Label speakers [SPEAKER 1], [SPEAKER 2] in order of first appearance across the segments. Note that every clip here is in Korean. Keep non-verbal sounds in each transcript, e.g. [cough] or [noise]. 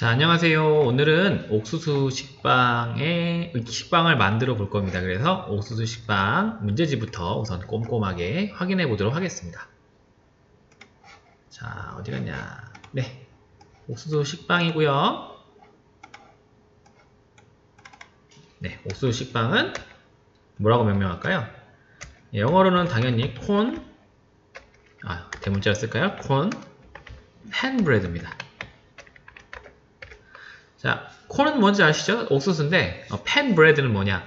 [SPEAKER 1] 자, 안녕하세요. 오늘은 옥수수 식빵의 식빵을 만들어 볼 겁니다. 그래서 옥수수 식빵 문제지부터 우선 꼼꼼하게 확인해 보도록 하겠습니다. 자, 어디 갔냐? 네. 옥수수 식빵이고요. 네, 옥수수 식빵은 뭐라고 명명할까요? 예, 영어로는 당연히 콘, 아, 대문자를 쓸까요? 콘, 팬브레드입니다. 자, 콘은 뭔지 아시죠? 옥수수인데 어, 팬브레드는 뭐냐?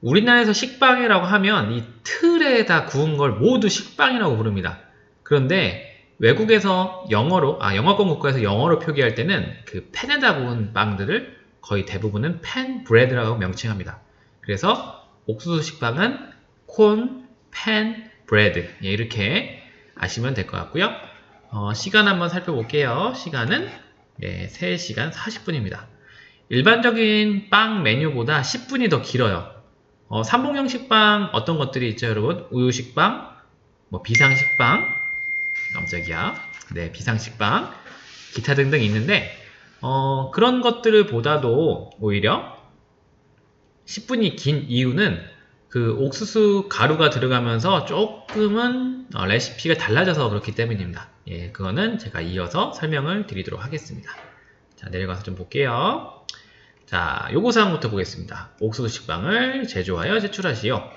[SPEAKER 1] 우리나라에서 식빵이라고 하면 이 틀에다 구운 걸 모두 식빵이라고 부릅니다. 그런데 외국에서 영어로 아 영어권 국가에서 영어로 표기할 때는 그 팬에다 구운 빵들을 거의 대부분은 팬 브레드라고 명칭합니다. 그래서 옥수수 식빵은 콘, 팬, 브레드 예, 이렇게 아시면 될 것 같고요. 어, 시간 한번 살펴볼게요. 시간은 네, 3시간 40분입니다. 일반적인 빵 메뉴보다 10분이 더 길어요. 어, 삼봉 형 식 빵 어떤 것들이 있죠, 여러분? 우유 식 빵, 뭐 비상 식 빵, 깜짝이야. 네, 비상 식 빵, 기타 등등 있는데 어, 그런 것들을 보다도 오히려 10분이 긴 이유는 그 옥수수 가루가 들어가면서 조금은 어, 레시피가 달라져서 그렇기 때문입니다. 예, 그거는 제가 이어서 설명을 드리도록 하겠습니다. 자, 내려가서 좀 볼게요. 자, 요구사항부터 보겠습니다. 옥수수 식빵을 제조하여 제출하시오.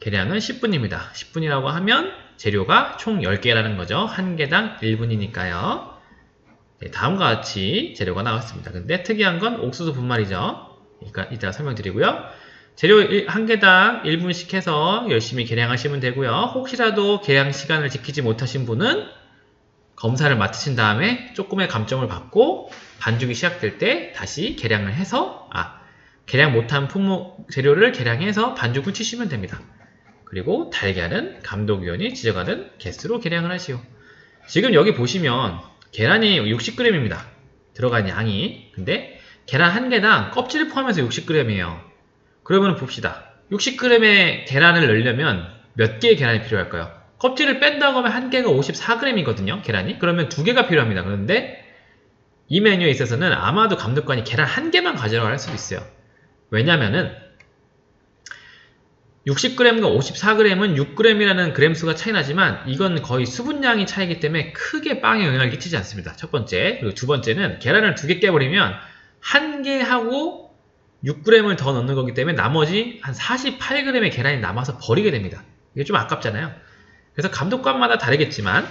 [SPEAKER 1] 계량은 10분입니다. 10분이라고 하면 재료가 총 10개라는 거죠. 한 개당 1분이니까요. 네, 다음과 같이 재료가 나왔습니다. 근데 특이한 건 옥수수 분말이죠. 그러니까 이따 설명드리고요. 재료 한 개당 1분씩 해서 열심히 계량하시면 되고요. 혹시라도 계량 시간을 지키지 못하신 분은 검사를 맡으신 다음에 조금의 감점을 받고 반죽이 시작될 때 다시 계량을 해서 아 계량 못한 품목 재료를 계량해서 반죽을 치시면 됩니다. 그리고 달걀은 감독위원이 지정하는 개수로 계량을 하시오. 지금 여기 보시면 계란이 60g입니다. 들어간 양이. 근데 계란 한 개당 껍질을 포함해서 60g이에요. 그러면 봅시다. 60g의 계란을 넣으려면 몇 개의 계란이 필요할까요? 껍질을 뺀다고 하면 한 개가 54g이거든요. 계란이. 그러면 두 개가 필요합니다. 그런데 이 메뉴에 있어서는 아마도 감독관이 계란 한 개만 가져가라 할 수도 있어요. 왜냐면은 60g과 54g은 6g이라는 그램수가 차이 나지만 이건 거의 수분량이 차이기 때문에 크게 빵에 영향을 끼치지 않습니다. 첫 번째. 그리고 두 번째는 계란을 두 개 깨버리면 한 개하고 6g을 더 넣는 거기 때문에 나머지 한 48g의 계란이 남아서 버리게 됩니다. 이게 좀 아깝잖아요. 그래서 감독관마다 다르겠지만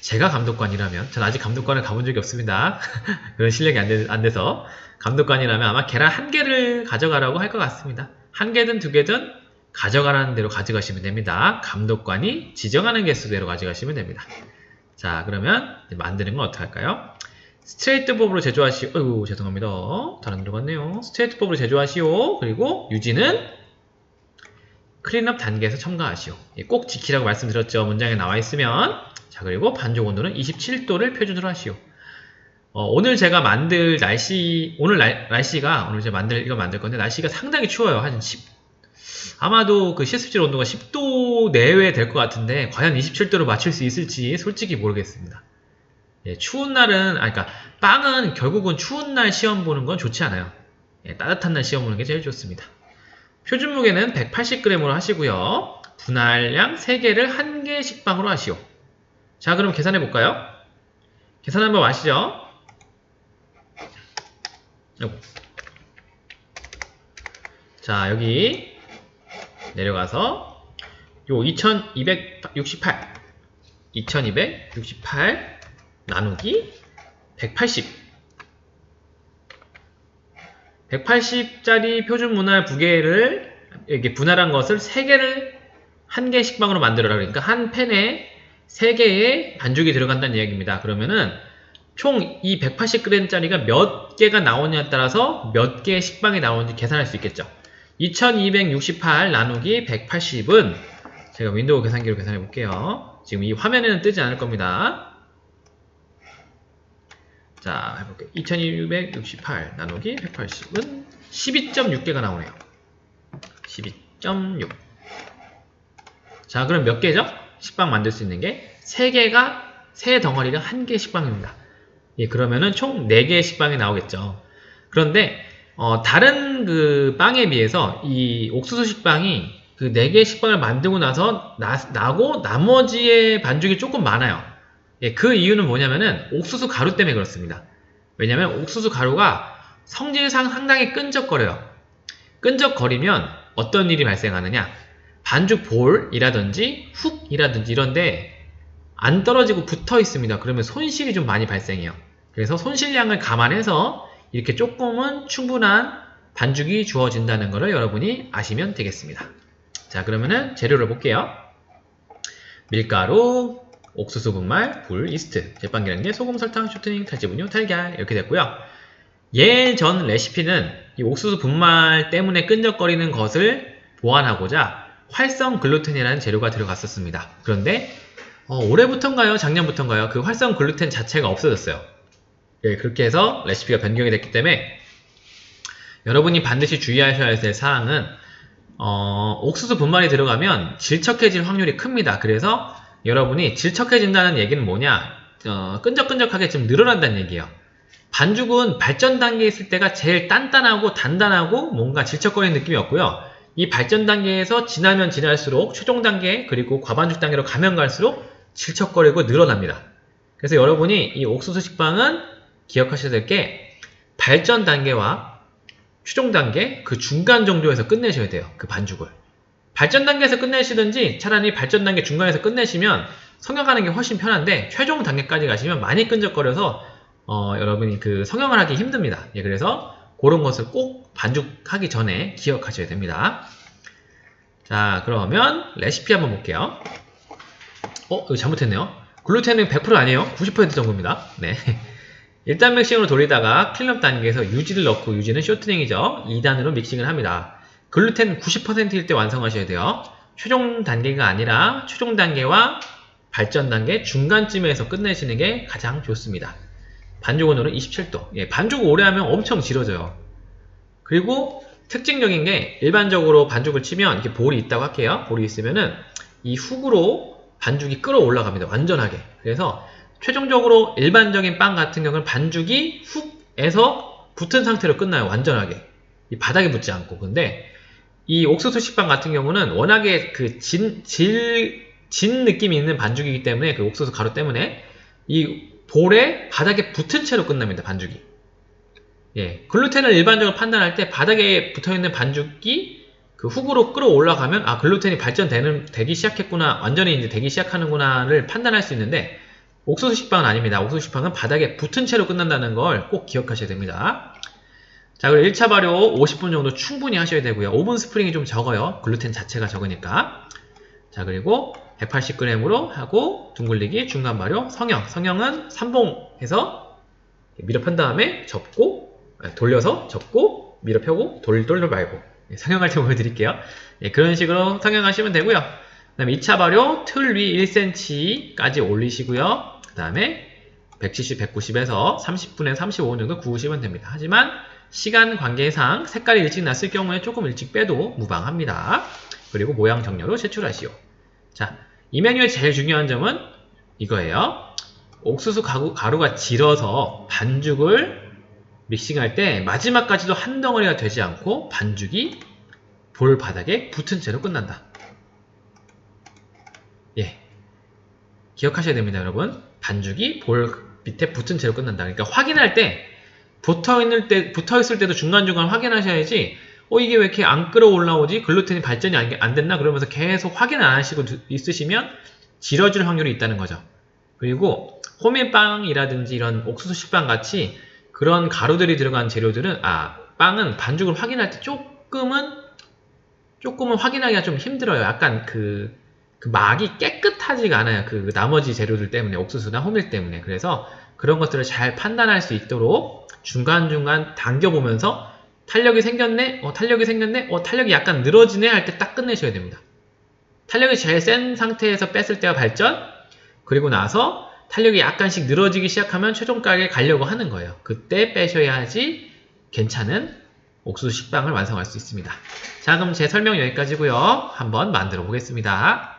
[SPEAKER 1] 제가 감독관이라면 전 아직 감독관을 가본 적이 없습니다. [laughs] 그런 실력이 안, 돼, 안 돼서 감독관이라면 아마 계란 한 개를 가져가라고 할 것 같습니다. 한 개든 두 개든 가져가라는 대로 가져가시면 됩니다. 감독관이 지정하는 개수대로 가져가시면 됩니다. 자 그러면 만드는 건 어떻게 할까요? 스트레이트 법으로 제조하시오. 어이구 죄송합니다. 다른 데로 갔네요. 스트레이트 법으로 제조하시오. 그리고 유지는 클린업 단계에서 첨가하시오. 예, 꼭 지키라고 말씀드렸죠. 문장에 나와 있으면. 자 그리고 반죽 온도는 27도를 표준으로 하시오. 어, 오늘 제가 만들 날씨 오늘 날, 날씨가 오늘 제가 만들 이거 만들 건데 날씨가 상당히 추워요. 한 10, 아마도 그 CSP질 온도가 10도 내외 될 것 같은데 과연 27도로 맞출 수 있을지 솔직히 모르겠습니다. 예, 추운 날은 아 그러니까 빵은 결국은 추운 날 시험 보는 건 좋지 않아요. 예, 따뜻한 날 시험 보는 게 제일 좋습니다. 표준 무게는 180g으로 하시고요. 분할량 3개를 1개 식빵으로 하시오. 자, 그럼 계산해 볼까요? 계산 한번? 요거. 자, 여기 내려가서 요 2268 2268 나누기 180 180짜리 표준 분할 부계를 이렇게 분할한 것을 3개를 한 개 식빵으로 만들어라 그러니까 한 팬에 3개의 반죽이 들어간다는 이야기입니다. 그러면은 총 이 180g짜리가 몇 개가 나오냐에 따라서 몇 개의 식빵이 나오는지 계산할 수 있겠죠. 2268 나누기 180은 제가 윈도우 계산기로 계산해 볼게요. 지금 이 화면에는 뜨지 않을 겁니다. 자, 해볼게요. 2268 나누기 180은 12.6개가 나오네요. 12.6. 자, 그럼 몇 개죠? 식빵 만들 수 있는 게 3개가, 3 덩어리가 1개 식빵입니다. 예, 그러면은 총 4개의 식빵이 나오겠죠. 그런데 어, 다른 그 빵에 비해서 이 옥수수 식빵이 그 4개의 식빵을 만들고 나서 나, 나고 나머지의 반죽이 조금 많아요. 예, 그 이유는 뭐냐면은 옥수수 가루 때문에 그렇습니다. 왜냐면 옥수수 가루가 성질상 상당히 끈적거려요. 끈적거리면 어떤 일이 발생하느냐? 반죽 볼이라든지 훅이라든지 이런데 안 떨어지고 붙어 있습니다. 그러면 손실이 좀 많이 발생해요. 그래서 손실량을 감안해서 이렇게 조금은 충분한 반죽이 주어진다는 것을 여러분이 아시면 되겠습니다. 자, 그러면은 재료를 볼게요. 밀가루, 옥수수 분말, 불, 이스트, 제빵기량제, 소금, 설탕, 쇼트닝, 탈지 분유, 달걀 이렇게 됐고요. 예전 레시피는 이 옥수수 분말 때문에 끈적거리는 것을 보완하고자 활성 글루텐이라는 재료가 들어갔었습니다. 그런데 어, 올해부터인가요? 작년부터인가요? 그 활성 글루텐 자체가 없어졌어요. 예, 그렇게 해서 레시피가 변경이 됐기 때문에 여러분이 반드시 주의하셔야 될 사항은 어, 옥수수 분말이 들어가면 질척해질 확률이 큽니다. 그래서 여러분이 질척해진다는 얘기는 뭐냐? 어, 끈적끈적하게 좀 늘어난다는 얘기예요. 반죽은 발전 단계에 있을 때가 제일 단단하고 단단하고 뭔가 질척거리는 느낌이 없고요. 이 발전 단계에서 지나면 지날수록 최종 단계 그리고 과반죽 단계로 가면 갈수록 질척거리고 늘어납니다. 그래서 여러분이 이 옥수수 식빵은 기억하셔야 될 게 발전 단계와 최종 단계 그 중간 정도에서 끝내셔야 돼요. 그 반죽을. 발전 단계에서 끝내시든지 차라리 발전 단계 중간에서 끝내시면 성형하는 게 훨씬 편한데 최종 단계까지 가시면 많이 끈적거려서 어, 여러분이 그 성형을 하기 힘듭니다. 예, 그래서 그런 것을 꼭 반죽하기 전에 기억하셔야 됩니다. 자, 그러면 레시피 한번 볼게요. 어, 이거 잘못했네요. 글루텐은 100% 아니에요. 90% 정도입니다. 네. [laughs] 1단 믹싱으로 돌리다가 클럽 단계에서 유지를 넣고 유지는 쇼트닝이죠. 2단으로 믹싱을 합니다. 글루텐 90%일 때 완성하셔야 돼요. 최종 단계가 아니라 최종 단계와 발전 단계 중간쯤에서 끝내시는 게 가장 좋습니다. 반죽 온도는 27도. 예, 반죽 오래 하면 엄청 질어져요. 그리고 특징적인 게 일반적으로 반죽을 치면 이렇게 볼이 있다고 할게요. 볼이 있으면은 이 훅으로 반죽이 끌어 올라갑니다. 완전하게. 그래서 최종적으로 일반적인 빵 같은 경우는 반죽이 훅에서 붙은 상태로 끝나요. 완전하게. 이 바닥에 붙지 않고. 근데 이 옥수수 식빵 같은 경우는 워낙에 그 진, 질, 진 느낌이 있는 반죽이기 때문에 그 옥수수 가루 때문에 이 볼에 바닥에 붙은 채로 끝납니다. 반죽이. 예, 글루텐을 일반적으로 판단할 때 바닥에 붙어있는 반죽이 그 훅으로 끌어올라가면 아 글루텐이 발전되는 되기 시작했구나 완전히 이제 되기 시작하는구나를 판단할 수 있는데 옥수수 식빵은 아닙니다. 옥수수 식빵은 바닥에 붙은 채로 끝난다는 걸 꼭 기억하셔야 됩니다. 자 그리고 1차 발효 50분 정도 충분히 하셔야 되고요. 오븐 스프링이 좀 적어요. 글루텐 자체가 적으니까. 자 그리고 180g으로 하고 둥글리기 중간 발효 성형 성형은 삼봉해서 밀어 편 다음에 접고 돌려서 접고 밀어 펴고 돌돌돌 말고 예, 성형할 때 보여드릴게요. 예, 그런 식으로 성형하시면 되고요. 그 다음에 2차 발효 틀 위 1cm까지 올리시고요. 그 다음에 170, 190에서 30분에서 35분 정도 구우시면 됩니다. 하지만 시간 관계상 색깔이 일찍 났을 경우에 조금 일찍 빼도 무방합니다. 그리고 모양 정렬로 제출하시오. 자, 이 메뉴의 제일 중요한 점은 이거예요. 옥수수 가루, 가루 가 질어서 반죽을 믹싱할 때 마지막까지도 한 덩어리가 되지 않고 반죽이 볼 바닥에 붙은 채로 끝난다. 예. 기억하셔야 됩니다, 여러분. 반죽이 볼 밑에 붙은 채로 끝난다. 그러니까 확인할 때 붙어 있을 때 붙어 있을 때도 중간 중간 확인하셔야지 어 이게 왜 이렇게 안 끌어올라오지? 글루텐이 발전이 안, 안 됐나? 그러면서 계속 확인 안 하시고 있으시면 질어질 확률이 있다는 거죠. 그리고 호밀빵이라든지 이런 옥수수 식빵 같이 그런 가루들이 들어간 재료들은 아 빵은 반죽을 확인할 때 조금은 조금은 확인하기가 좀 힘들어요. 약간 그, 그 막이 깨끗하지가 않아요. 그 나머지 재료들 때문에 옥수수나 호밀 때문에 그래서 그런 것들을 잘 판단할 수 있도록 중간중간 당겨보면서 탄력이 생겼네? 어, 탄력이 생겼네? 어, 탄력이 약간 늘어지네? 할 때 딱 끝내셔야 됩니다. 탄력이 제일 센 상태에서 뺐을 때가 발전, 그리고 나서 탄력이 약간씩 늘어지기 시작하면 최종가에 가려고 하는 거예요. 그때 빼셔야지 괜찮은 옥수수 식빵을 완성할 수 있습니다. 자, 그럼 제 설명 여기까지고요. 한번 만들어 보겠습니다.